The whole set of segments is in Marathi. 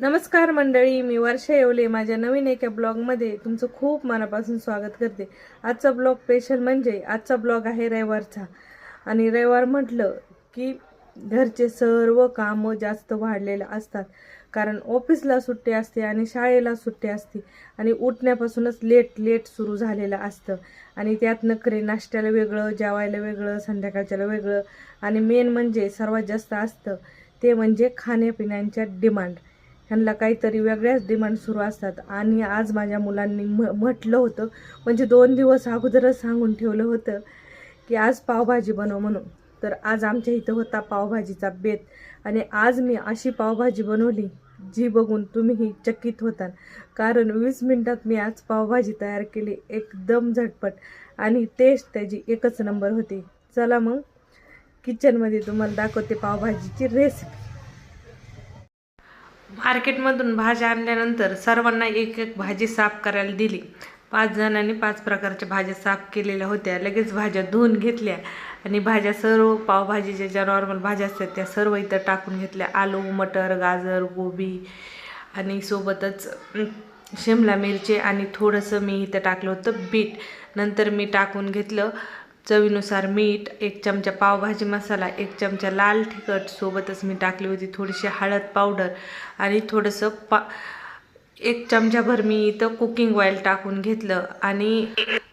नमस्कार मंडळी मी वर्षा येवले. माझ्या नवीन एका ब्लॉगमध्ये तुमचं खूप मनापासून स्वागत करते. आजचा ब्लॉग स्पेशल म्हणजे आजचा ब्लॉग आहे रविवारचा. आणि रविवार म्हटलं की घरचे सर्व कामं जास्त वाढलेलं असतात. कारण ऑफिसला सुट्टी असते आणि शाळेला सुट्टी असते. आणि उठण्यापासूनच लेट लेट सुरू झालेलं असतं. आणि त्यात नखरे नाश्त्याला वेगळं जेवायला वेगळं संध्याकाळच्याला वेगळं. आणि मेन म्हणजे सर्वात जास्त असतं ते म्हणजे खाण्यापिण्यांच्या डिमांड ह्यांना काहीतरी वेगळ्याच डिमांड सुरू असतात. आणि आज माझ्या मुलांनी म म्हटलं होतं म्हणजे दोन दिवस अगोदरच सांगून ठेवलं होतं की आज पावभाजी बनव म्हणून. तर आज आमच्या इथं होता पावभाजीचा बेत. आणि आज मी अशी पावभाजी बनवली जी बघून तुम्हीही चकित होताल. कारण वीस मिनटात मी आज पावभाजी तयार केली एकदम झटपट. आणि टेस्ट त्याची एकच नंबर होती. चला मग किचनमध्ये तुम्हाला दाखवते पावभाजीची रेसिपी मार्केटमधून भाज्या आणल्यानंतर सर्वांना एक एक भाजी साफ करायला दिली. पाच जणांनी पाच प्रकारच्या भाज्या साफ केलेल्या होत्या. लगेच भाज्या धुवून घेतल्या आणि भाज्या सर्व पावभाजीच्या ज्या नॉर्मल भाज्या असतात त्या सर्व इथं टाकून घेतल्या. आलू मटर गाजर गोबी आणि सोबतच शिमला मिरची आणि थोडंसं मी इथं टाकलं होतं बीट. नंतर मी टाकून घेतलं. चवीनुसार मीठ एक चमचा पावभाजी मसाला एक चमचा लाल तिखट. सोबतच मी टाकली होती थोडीशी हळद पावडर आणि थोडंसं पा एक चमचाभर मी इथं कुकिंग ऑइल टाकून घेतलं आणि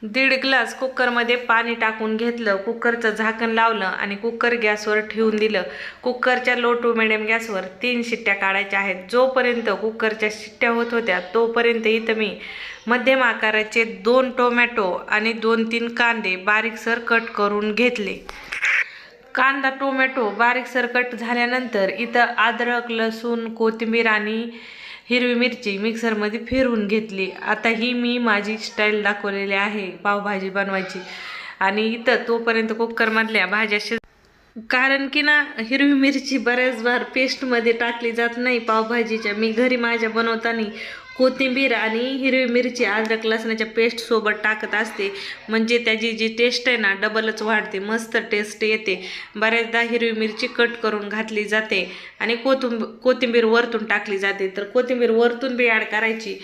दीड ग्लास कुकरमध्ये पाणी टाकून घेतलं. कुकरचं झाकण लावलं आणि कुकर गॅसवर ठेवून दिलं. कुकरच्या लो टू मिडियम गॅसवर तीन शिट्ट्या काढायच्या आहेत. जोपर्यंत कुकरच्या शिट्ट्या होत होत्या तोपर्यंत इथं मी मध्यम आकाराचे दोन टोमॅटो आणि दोन तीन कांदे बारीकसर कट करून घेतले. कांदा टोमॅटो बारीक सरकट झाल्यानंतर इथं अद्रक लसूण कोथिंबीर आणि हिरवी मिरची मिक्सरमध्ये फिरवून घेतली. आता ही मी माझी स्टाईल दाखवलेली आहे पावभाजी बनवायची. आणि इथं तोपर्यंत कुकरमधल्या भाज्या शिज कारण की ना हिरवी मिरची बऱ्याच बार पेस्टमध्ये टाकली जात नाही पावभाजीच्या. मी घरी माझ्या बनवताना कोथिंबीर आणि हिरवी मिरची अद्रक लसणाच्या पेस्टसोबत टाकत असते. म्हणजे त्याची जी टेस्ट आहे ना डबलच वाढते. मस्त टेस्ट येते. बऱ्याचदा हिरवी मिरची कट करून घातली जाते आणि कोथिंब कोथिंबीर वरतून टाकली जाते. तर कोथिंबीर वरतून बी ॲड करायची.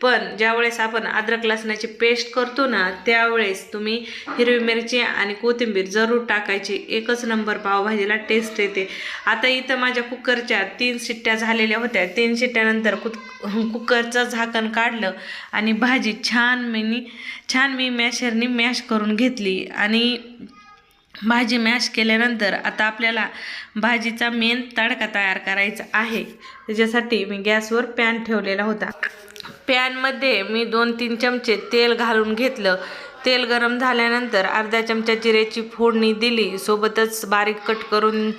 पण ज्यावेळेस आपण अद्रक लसणाची पेस्ट करतो ना त्यावेळेस तुम्ही हिरवी मिरची आणि कोथिंबीर जरूर टाकायची. एकच नंबर पावभाजीला टेस्ट येते. आता इथं माझ्या कुकरच्या तीन शिट्ट्या झालेल्या होत्या. तीन शिट्ट्यानंतर कुक कुकरचं झाकण काढलं आणि भाजी छान मी छान मी मॅशरनी मॅश करून घेतली. आणि भाजी मॅश केल्यानंतर आता आपल्याला भाजीचा मेन तडका तयार करायचा आहे. त्याच्यासाठी मी गॅसवर पॅन ठेवलेला होता. पॅनमध्ये मी दोन तीन चमचे तेल घालून घेतलं. तेल गरम झाल्यानंतर अर्धा चमचा जिऱ्याची फोडणी दिली. सोबतच बारीक कट करून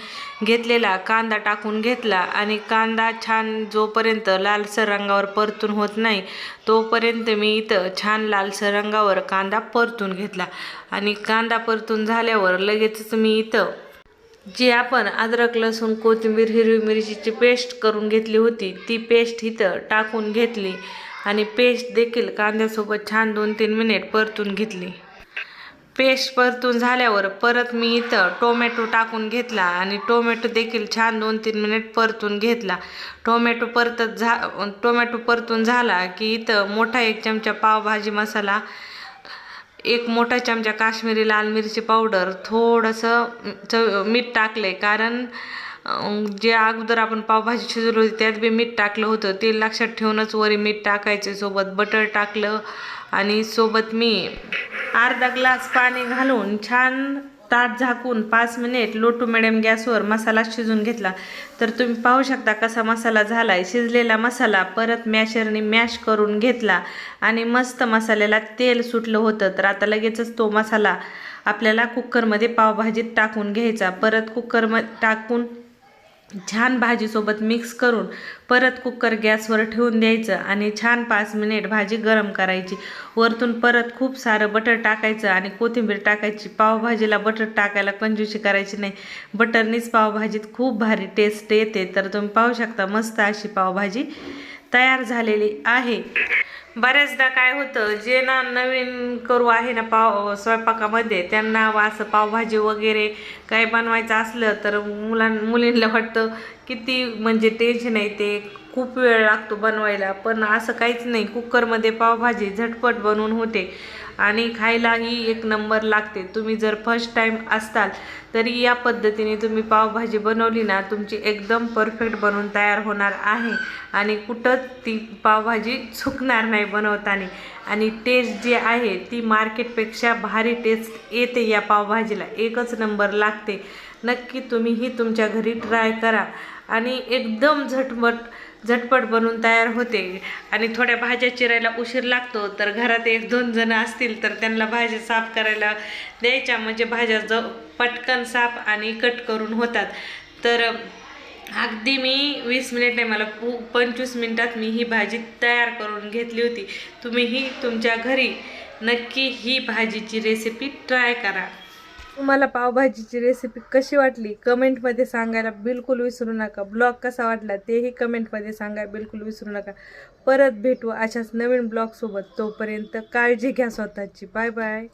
घेतलेला कांदा टाकून घेतला आणि कांदा छान जोपर्यंत लालसर रंगावर परतून होत नाही तोपर्यंत मी इथं छान लालसर रंगावर कांदा परतून घेतला. आणि कांदा परतून झाल्यावर लगेचच मी इथं जी आपण अद्रक लसूण कोथिंबीर हिरवी मिरचीची पेस्ट करून घेतली होती ती पेस्ट इथं टाकून घेतली आणि पेस्ट देखील कांद्यासोबत छान दोन तीन मिनिट परतून घेतली. पेस्ट परतून झाल्यावर परत मी इथं टोमॅटो टाकून घेतला आणि टोमॅटो देखील छान दोन तीन मिनिट परतून घेतला. टोमॅटो परतत झा टोमॅटो परतून झाला की इथं मोठा एक चमचा पावभाजी मसाला एक मोठा चमचा काश्मीरी लाल मिरची पावडर थोडंसं चव मीठ टाकलं आहे कारण जे अगोदर आपण पावभाजी शिजवली होती त्यात बी मीठ टाकलं होतं. ते लक्षात ठेवूनच वरी मीठ टाकायचे. सोबत बटर टाकलं. आणि सोबत मी अर्धा ग्लास पाणी घालून छान ताट झाकून पाच मिनिट लो टू मिडियम गॅसवर मसाला शिजून घेतला. तर तुम्ही पाहू शकता कसा मसाला झाला आहे शिजलेला मसाला परत मॅशरने मॅश करून घेतला आणि मस्त मसाल्याला तेल सुटलं होतं. तर आता लगेचच तो मसाला आपल्याला कुकरमध्ये पावभाजीत टाकून घ्यायचा. परत कुकरमध्ये टाकून छान भाजीसोबत मिक्स करून परत कुकर गॅसवर ठेवून द्यायचं आणि छान पाच मिनिट भाजी गरम करायची. वरतून परत खूप सारं बटर टाकायचं आणि कोथिंबीर टाकायची. पावभाजीला बटर टाकायला कंजूशी करायची नाही. बटरनीच पावभाजीत खूप भारी टेस्ट येते. तर तुम्ही पाहू शकता मस्त अशी पावभाजी तयार झालेली आहे. बऱ्याचदा काय होतं जे ना नवीन करू आहे ना पाव स्वयंपाकामध्ये त्यांना असं पावभाजी वगैरे काय बनवायचं असलं तर मुलां मुलींना वाटतं किती म्हणजे टेन्शन येते ते. खूप वेळ लागतो बनवायला पण असं काहीच नाही. कुकरमध्ये पावभाजी झटपट बनवून होते आणि खायलाही एक नंबर लागते. तुम्ही जर फर्स्ट टाईम असताल तरी या पद्धतीने तुम्ही पावभाजी बनवली ना तुमची एकदम परफेक्ट बनवून तयार होणार आहे. आणि कुठंच ती पावभाजी चुकणार नाही बनवताना. आणि टेस्ट जी आहे ती मार्केटपेक्षा भारी टेस्ट येते या पावभाजीला. एकच नंबर लागते. नक्की तुम्हीही तुमच्या घरी ट्राय करा. आणि एकदम झटपट झटपट बनून तयार होते. आणि थोड्या भाज्या चिरायला उशीर लागतो. तर घरात एक दोन जण असतील तर त्यांना भाज्या साफ करायला द्यायच्या. म्हणजे भाज्या ज पटकन साफ आणि कट करून होतात. तर अगदी मी वीस मिनिट नाही मला पू पंचवीस मिनिटात मी ही भाजी तयार करून घेतली होती. तुम्हीही तुमच्या घरी नक्की ही भाजीची रेसिपी ट्राय करा. तुम्हाला पावभाजीची रेसिपी कशी वाटली कमेंटमध्ये सांगायला बिलकुल विसरू नका. ब्लॉग कसा वाटला तेही कमेंटमध्ये सांगायला बिलकुल विसरू नका. परत भेटू अशाच नवीन ब्लॉगसोबत तोपर्यंत काळजी घ्या स्वतःची. Bye bye